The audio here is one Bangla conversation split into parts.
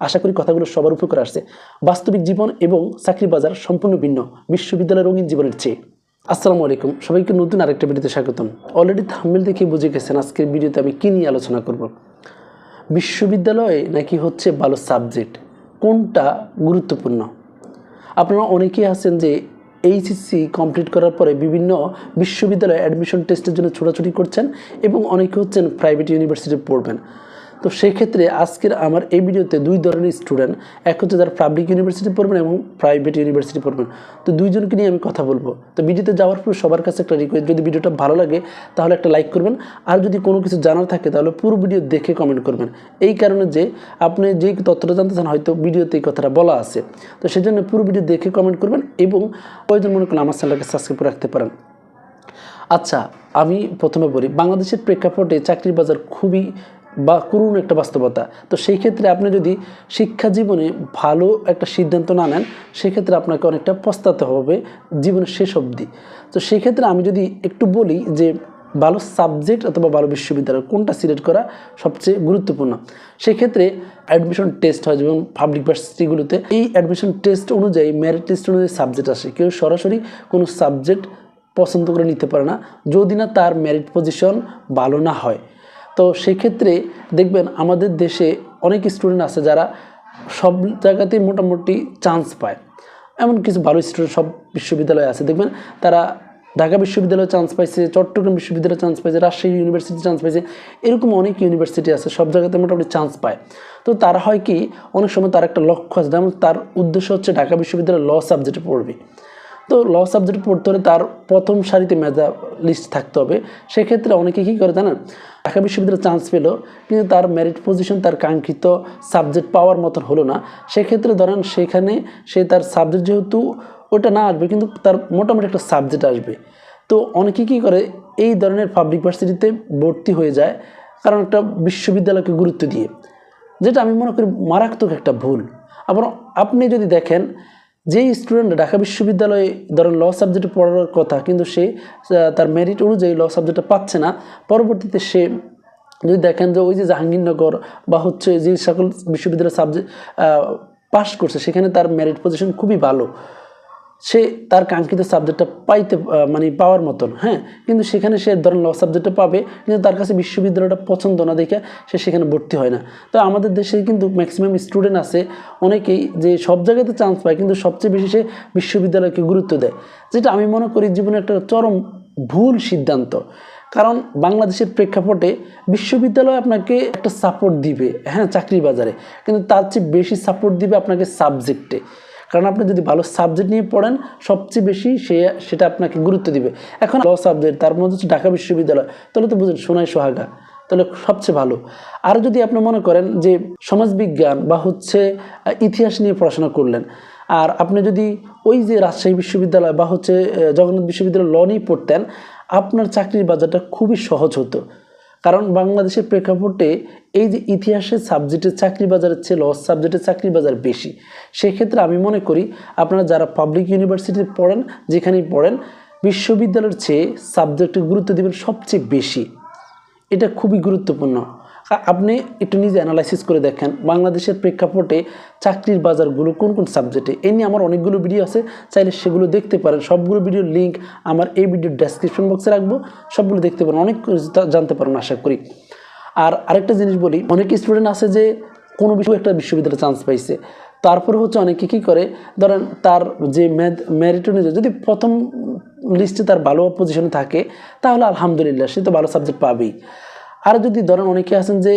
আশা করি কথাগুলো সবার উপকার আসছে। বাস্তবিক জীবন এবং চাকরি বাজার সম্পূর্ণ ভিন্ন। বিশ্ববিদ্যালয় রঙিন জীবনের চেয়ে। আসসালামু আলাইকুম। সবাইকে নতুন আরেকটা ভিডিওতে স্বাগতম। অলরেডি থাম্বেল দেখে বুঝে গেছেন আজকের ভিডিওতে আমি কী নিয়ে আলোচনা করব। বিশ্ববিদ্যালয়ে নাকি হচ্ছে ভালো সাবজেক্ট? কোনটা গুরুত্বপূর্ণ? আপনারা অনেকেই আছেন যে এইচএসসি কমপ্লিট করার পরে বিভিন্ন বিশ্ববিদ্যালয়ে অ্যাডমিশন টেস্টের জন্য ছোটাছুটি করছেন এবং অনেকে হচ্ছেন প্রাইভেট ইউনিভার্সিটি পড়বেন। তো সেক্ষেত্রে আজকের আমার এই ভিডিওতে দুই ধরনের স্টুডেন্ট এক হচ্ছে যারা পাবলিক ইউনিভার্সিটি পড়বেন এবং প্রাইভেট ইউনিভার্সিটি পড়বেন। তো দুইজনকে নিয়ে আমি কথা বলব। তো ভিডিওতে যাওয়ার পর সবার কাছে একটা রিকোয়েস্ট যদি ভিডিওটা ভালো লাগে, তাহলে একটা লাইক করবেন। আর যদি কোনো কিছু জানার থাকে, তাহলে পুরো ভিডিও দেখে কমেন্ট করবেন। এই কারণে যে আপনি যেই তথ্যটা জানতে চান, হয়তো ভিডিওতে এই কথাটা বলা আছে। তো সেই জন্য পুরো ভিডিও দেখে কমেন্ট করবেন এবং প্রয়োজন মনে করলে আমার চ্যানেলকে সাবস্ক্রাইব করে রাখতে পারেন। আচ্ছা আমি প্রথমে বলি, বাংলাদেশের প্রেক্ষাপটে চাকরির বাজার খুবই বা করুণ একটা বাস্তবতা। তো সেই ক্ষেত্রে আপনি যদি শিক্ষা জীবনে ভালো একটা সিদ্ধান্ত না নেন, সেক্ষেত্রে আপনাকে অনেকটা পস্তাতে হবে জীবনের শেষ অবধি। তো সেই ক্ষেত্রে আমি যদি একটু বলি যে ভালো সাবজেক্ট অথবা ভালো বিশ্ববিদ্যালয় কোনটা সিলেক্ট করা সবচেয়ে গুরুত্বপূর্ণ? সেক্ষেত্রে অ্যাডমিশন টেস্ট হয়, যেমন পাবলিক ভার্সিটিগুলোতে এই অ্যাডমিশন টেস্ট অনুযায়ী মেরিট টেস্ট অনুযায়ী সাবজেক্ট আসে। কেউ সরাসরি কোনো সাবজেক্ট পছন্দ করে নিতে পারে না। যদি না তার মেরিট পজিশন ভালো না হয় তো সেক্ষেত্রে দেখবেন আমাদের দেশে অনেক স্টুডেন্ট আছে যারা সব জায়গাতেই মোটামুটি চান্স পায়। এমন কিছু ভালো স্টুডেন্ট সব বিশ্ববিদ্যালয়ে আছে। দেখবেন তারা ঢাকা বিশ্ববিদ্যালয়ে চান্স পাইছে, চট্টগ্রাম বিশ্ববিদ্যালয়ে চান্স পাইছে, রাজশাহী ইউনিভার্সিটি চান্স পাইছে, এরকম অনেক ইউনিভার্সিটি আছে, সব জায়গাতে মোটামুটি চান্স পায়। তো তারা হয় কি, অনেক সময় তার একটা লক্ষ্য আছে। যেমন তার উদ্দেশ্য হচ্ছে ঢাকা বিশ্ববিদ্যালয়ে ল সাবজেক্টে পড়বে। তো ল সাবজেক্ট পড়তে হলে তার প্রথম সারিতে মেধা লিস্ট থাকতে হবে। সেক্ষেত্রে অনেকে কী করে জানেন? ঢাকা বিশ্ববিদ্যালয়ে চান্স পেল, কিন্তু তার মেরিট পজিশন তার কাঙ্ক্ষিত সাবজেক্ট পাওয়ার মতন হলো না। সেক্ষেত্রে ধরেন সেখানে সে তার সাবজেক্ট যেহেতু ওটা না আসবে, কিন্তু তার মোটামুটি একটা সাবজেক্ট আসবে। তো অনেকে কী করে? এই ধরনের পাবলিক ভার্সিটিতে ভর্তি হয়ে যায়, কারণ একটা বিশ্ববিদ্যালয়কে গুরুত্ব দিয়ে। যেটা আমি মনে করি মারাত্মক একটা ভুল। আবার আপনি যদি দেখেন যেই স্টুডেন্ট ঢাকা বিশ্ববিদ্যালয়ে ধরেন ল সাবজেক্টে পড়ার কথা, কিন্তু সে তার মেরিট অনুযায়ী ল সাবজেক্টটা পাচ্ছে না, পরবর্তীতে সে যদি দেখেন যে ওই যে জাহাঙ্গীরনগর বা হচ্ছে যে সকল বিশ্ববিদ্যালয় সাবজেক্ট পাশ করছে, সেখানে তার মেরিট পজিশন খুবই ভালো। সে তার কাঙ্ক্ষিত সাবজেক্টটা পাইতে মানে পাওয়ার মতন হ্যাঁ? কিন্তু সেখানে সে ধরেন ল সাবজেক্টটা পাবে, কিন্তু তার কাছে বিশ্ববিদ্যালয়টা পছন্দ না দেখে সে সেখানে ভর্তি হয় না। তো আমাদের দেশে কিন্তু ম্যাক্সিমাম স্টুডেন্ট আছে, অনেকেই যে সব জায়গাতে চান্স পায়, কিন্তু সবচেয়ে বেশি সে বিশ্ববিদ্যালয়কে গুরুত্ব দেয়। যেটা আমি মনে করি জীবনে একটা চরম ভুল সিদ্ধান্ত। কারণ বাংলাদেশের প্রেক্ষাপটে বিশ্ববিদ্যালয় আপনাকে একটা সাপোর্ট দিবে হ্যাঁ চাকরির বাজারে। কিন্তু তার চেয়ে বেশি সাপোর্ট দিবে আপনাকে সাবজেক্টে কারণ আপনি যদি ভালো সাবজেক্ট নিয়ে পড়েন, সবচেয়ে বেশি সে সেটা আপনাকে গুরুত্ব দিবে। এখন ল সাবজেক্ট, তার মধ্যে হচ্ছে ঢাকা বিশ্ববিদ্যালয়, তাহলে তো বুঝেন সোনাই সোহাগা, তাহলে সবচেয়ে ভালো। আর যদি আপনি মনে করেন যে সমাজবিজ্ঞান বা হচ্ছে ইতিহাস নিয়ে পড়াশোনা করলেন, আর আপনি যদি ওই যে রাজশাহী বিশ্ববিদ্যালয় বা হচ্ছে জগন্নাথ বিশ্ববিদ্যালয় ল নিয়ে পড়তেন, আপনার চাকরির বাজারটা খুবই সহজ হতো। কারণ বাংলাদেশের প্রেক্ষাপটে এই যে ইতিহাসের সাবজেক্টের চাকরি বাজারের চেয়ে লস সাবজেক্টের চাকরি বাজার বেশি। সেক্ষেত্রে আমি মনে করি আপনারা যারা পাবলিক ইউনিভার্সিটিতে পড়েন, যেখানেই পড়েন, বিশ্ববিদ্যালয়ের চেয়ে সাবজেক্টের গুরুত্ব দেবেন সবচেয়ে বেশি। এটা খুবই গুরুত্বপূর্ণ। আপনি একটু নিজে অ্যানালাইসিস করে দেখেন, বাংলাদেশের প্রেক্ষাপটে চাকরির বাজারগুলো কোন কোন সাবজেক্টে এই নিয়ে আমার অনেকগুলো ভিডিও আছে, চাইলে সেগুলো দেখতে পারেন। সবগুলো ভিডিওর লিঙ্ক আমার এই ভিডিওর ডেসক্রিপশন বক্সে রাখব, সবগুলো দেখতে পারেন। অনেক জানতে পারেন, আশা করি। আর আরেকটা জিনিস বলি, অনেক স্টুডেন্ট আছে যে কোনো বিষয় একটা বিশ্ববিদ্যালয়ে চান্স পাইছে। তারপরে হচ্ছে অনেকে কী করে, ধরেন তার যে মেরিট অনুযায়ী যদি প্রথম লিস্টে তার ভালো পজিশনে থাকে, তাহলে আলহামদুলিল্লাহ, সে তো ভালো সাবজেক্ট পাবেই। আর যদি ধরেন অনেকে আছেন যে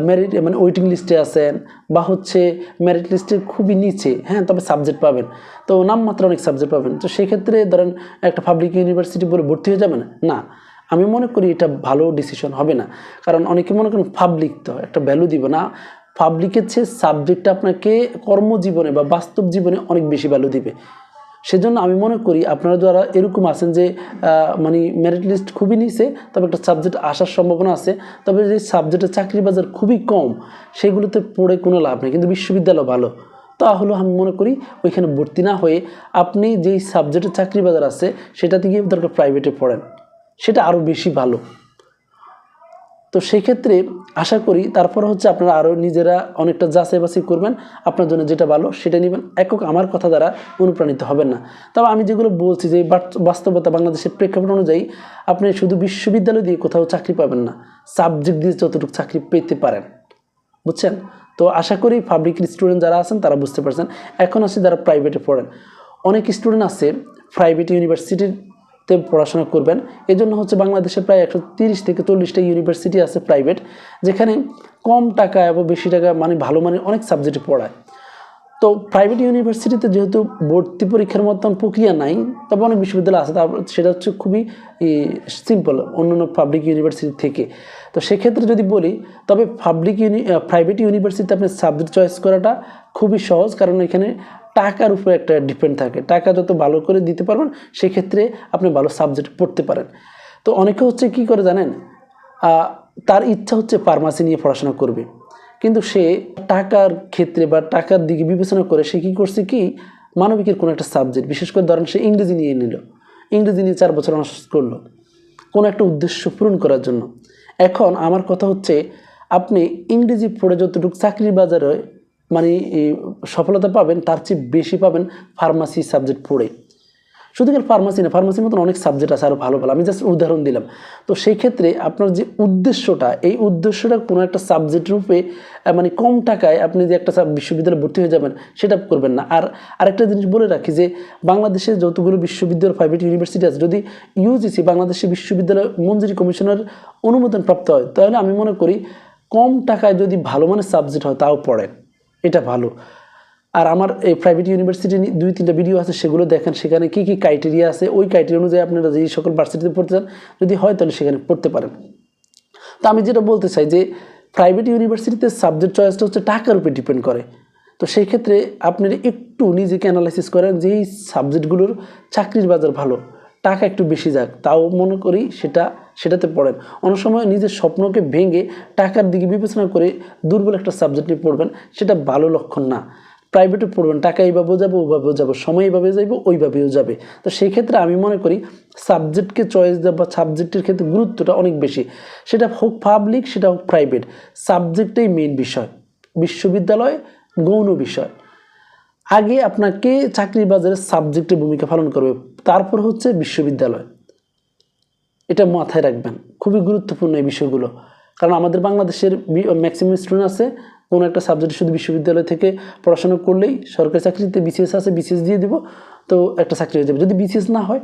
মেরিট মানে ওয়েটিং লিস্টে আছেন বা হচ্ছে মেরিট লিস্টের খুবই নিচে হ্যাঁ তবে সাবজেক্ট পাবেন। তো নামমাত্র অনেক সাবজেক্ট পাবেন। তো সেক্ষেত্রে ধরেন একটা পাবলিক ইউনিভার্সিটি বলে ভর্তি হয়ে যাবেন? না। আমি মনে করি এটা ভালো ডিসিশন হবে না। কারণ অনেকে মনে করেন পাবলিক তো, একটা ভ্যালু দিব না। পাবলিকের চেয়ে সাবজেক্টটা আপনাকে কর্মজীবনে বা বাস্তব জীবনে অনেক বেশি ভ্যালু দিবে। সেজন্য আমি মনে করি আপনারা যারা এরকম আছেন যে মানে মেরিট লিস্ট খুবই নিচে তবে একটা সাবজেক্ট আসার সম্ভাবনা আছে। তবে যে সাবজেক্টের চাকরি বাজার খুবই কম, সেগুলোতে পড়ে কোনো লাভ নেই। কিন্তু বিশ্ববিদ্যালয় ভালো, তাহলে আমি মনে করি ওইখানে ভর্তি না হয়ে আপনি যেই সাবজেক্টের চাকরি বাজার আছে, সেটাতে গিয়ে দরকার প্রাইভেটে পড়েন। সেটা আরও বেশি ভালো। তো সেই ক্ষেত্রে আশা করি তারপর হচ্ছে আপনারা আরও নিজেরা অনেকটা যাচাই বাছাই করবেন, আপনার জন্য যেটা ভালো সেটা নেবেন। একক আমার কথা দ্বারা অনুপ্রাণিত হবেন না। তবে আমি যেগুলো বলছি যে বাস্তবতা বাংলাদেশের প্রেক্ষাপট অনুযায়ী আপনি শুধু বিশ্ববিদ্যালয় দিয়ে কোথাও চাকরি পাবেন না সাবজেক্ট দিয়ে যতটুকু চাকরি পেতে পারেন। বুঝছেন? তো আশা করি পাবলিক স্টুডেন্ট যারা আছেন তারা বুঝতে পারছেন। এখন আছে যারা প্রাইভেটে পড়েন। অনেক স্টুডেন্ট আছে প্রাইভেট ইউনিভার্সিটিতে পড়াশোনা করবেন। এই জন্য হচ্ছে বাংলাদেশে প্রায় একশো তিরিশ থেকে চল্লিশটা ইউনিভার্সিটি আছে প্রাইভেট যেখানে কম টাকা এবং বেশি টাকা মানে ভালো মানে অনেক সাবজেক্টে পড়ায়। তো প্রাইভেট ইউনিভার্সিটিতে যেহেতু ভর্তি পরীক্ষার মতন প্রক্রিয়া নাই, তবে অনেক বিশ্ববিদ্যালয় আছে তারপর সেটা হচ্ছে খুবই সিম্পল অন্যান্য পাবলিক ইউনিভার্সিটি থেকে। তো সেক্ষেত্রে যদি বলি, তবে পাবলিক ইউনি প্রাইভেট ইউনিভার্সিটিতে আপনি সাবজেক্ট চয়েস করাটা খুবই সহজ, কারণ এখানে টাকার উপরে একটা ডিপেন্ড থাকে। টাকা যত ভালো করে দিতে পারবেন, সেক্ষেত্রে আপনি ভালো সাবজেক্ট পড়তে পারেন। তো অনেকে হচ্ছে কি করে জানেন? তার ইচ্ছা হচ্ছে ফার্মাসি নিয়ে পড়াশোনা করবে। কিন্তু সে টাকার ক্ষেত্রে বা টাকার দিকে বিবেচনা করে সে কী করছে কি? মানবিকের কোনো একটা সাবজেক্ট বিশেষ করে ধরেন সে ইংরেজি নিয়ে নিল। ইংরেজি নিয়ে চার বছর অনার্স করল। কোনো একটা উদ্দেশ্য পূরণ করার জন্য। এখন আমার কথা হচ্ছে, আপনি ইংরেজি পড়ে যতটুকু চাকরির বাজারে মানে সফলতা পাবেন, তার চেয়ে বেশি পাবেন ফার্মাসি সাবজেক্ট পড়ে। শুধু কেন ফার্মাসি না ফার্মাসির মতন অনেক সাবজেক্ট আছে আরও ভালো ভালো। আমি জাস্ট উদাহরণ দিলাম। তো সেই ক্ষেত্রে আপনার যে উদ্দেশ্যটা, এই উদ্দেশ্যটা কোনো একটা সাবজেক্ট রূপে মানে কম টাকায় আপনি যে একটা বিশ্ববিদ্যালয়ে ভর্তি হয়ে যাবেন, সেটা করবেন না। আর আরেকটা জিনিস বলে রাখি যে, বাংলাদেশে যতগুলো বিশ্ববিদ্যালয় প্রাইভেট ইউনিভার্সিটি আছে, যদি ইউজিসি বাংলাদেশে বিশ্ববিদ্যালয় মঞ্জুরি কমিশনের অনুমোদন প্রাপ্ত হয়, তাহলে আমি মনে করি কম টাকায় যদি ভালো মানের সাবজেক্ট হয়, তাও পড়েন। এটা ভালো। আর আমার এই প্রাইভেট ইউনিভার্সিটি দুই, তিনটা ভিডিও আছে, সেগুলো দেখেন, সেখানে কি কি ক্রাইটেরিয়া আছে, ওই ক্রাইটেরিয়া অনুযায়ী আপনারা যেই সকল ভার্সিটিতে পড়তে চান, যদি হয় তাহলে সেখানে পড়তে পারেন। তো আমি যেটা বলতে চাই যে প্রাইভেট ইউনিভার্সিটিতে সাবজেক্ট চয়েসটা হচ্ছে টাকার উপর ডিপেন্ড করে। তো সেই ক্ষেত্রে আপনি একটু নিজেকে অ্যানালাইসিস করেন যে এই সাবজেক্টগুলোর চাকরির বাজার ভালো। টাকা একটু বেশি যাক, তাও মনে করি সেটা, সেটাতে পড়েন। অনেক সময় নিজের স্বপ্নকে ভেঙে টাকার দিকে বিবেচনা করে দুর্বল একটা সাবজেক্ট নিয়ে পড়বেন, সেটা ভালো লক্ষণ না। প্রাইভেটে পড়বেন, টাকা এইভাবেও যাবে, ওইভাবেও যাবে, সময় এইভাবে যাইবে, ওইভাবেও যাবে। তো সেই ক্ষেত্রে আমি মনে করি সাবজেক্টকে চয়েস দেওয়া বা সাবজেক্টের ক্ষেত্রে গুরুত্বটা অনেক বেশি। সেটা হোক পাবলিক সেটা হোক প্রাইভেট সাবজেক্টটাই মেইন বিষয়। বিশ্ববিদ্যালয় গৌণ বিষয়। আগে আপনাকে চাকরির বাজারে সাবজেক্টের ভূমিকা পালন করবে। তারপর হচ্ছে বিশ্ববিদ্যালয়। এটা মাথায় রাখবেন। খুবই গুরুত্বপূর্ণ এই বিষয়গুলো। কারণ আমাদের বাংলাদেশের ম্যাক্সিমাম স্টুডেন্ট আছে, কোনো একটা সাবজেক্ট শুধু বিশ্ববিদ্যালয় থেকে পড়াশোনা করলেই সরকারি চাকরিতে বিসিএস আছে বিসিএস দিয়ে দিব, তো একটা চাকরি হয়ে যাবে। যদি বিসিএস না হয়,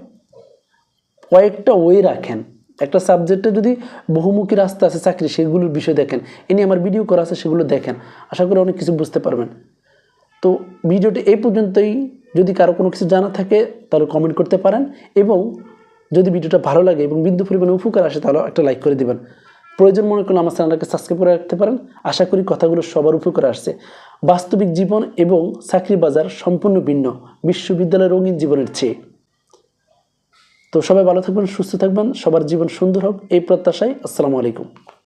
কয়েকটা ওয়ে রাখেন। একটা সাবজেক্টে যদি বহুমুখী রাস্তা আছে চাকরি, সেগুলোর বিষয় দেখেন। এ নিয়ে আমার ভিডিও করা আছে, সেগুলো দেখেন। আশা করি অনেক কিছু বুঝতে পারবেন। তো ভিডিওটি এই পর্যন্তই। যদি কারও কোনো কিছু জানা থাকে, তাহলে কমেন্ট করতে পারেন এবং যদি ভিডিওটা ভালো লাগে এবং বিন্দু পরিমাণে উপকার আসে, তাহলে একটা লাইক করে দিবেন। প্রয়োজন মনে করলে আমার চ্যানেলটাকে সাবস্ক্রাইব করে রাখতে পারেন। আশা করি কথাগুলো সবার উপকার আসছে। বাস্তবিক জীবন এবং চাকরি বাজার সম্পূর্ণ ভিন্ন। বিশ্ববিদ্যালয়ের রঙিন জীবনের চেয়ে। তো সবাই ভালো থাকবেন, সুস্থ থাকবেন, সবার জীবন সুন্দর হোক, এই প্রত্যাশায় আসসালামু আলাইকুম।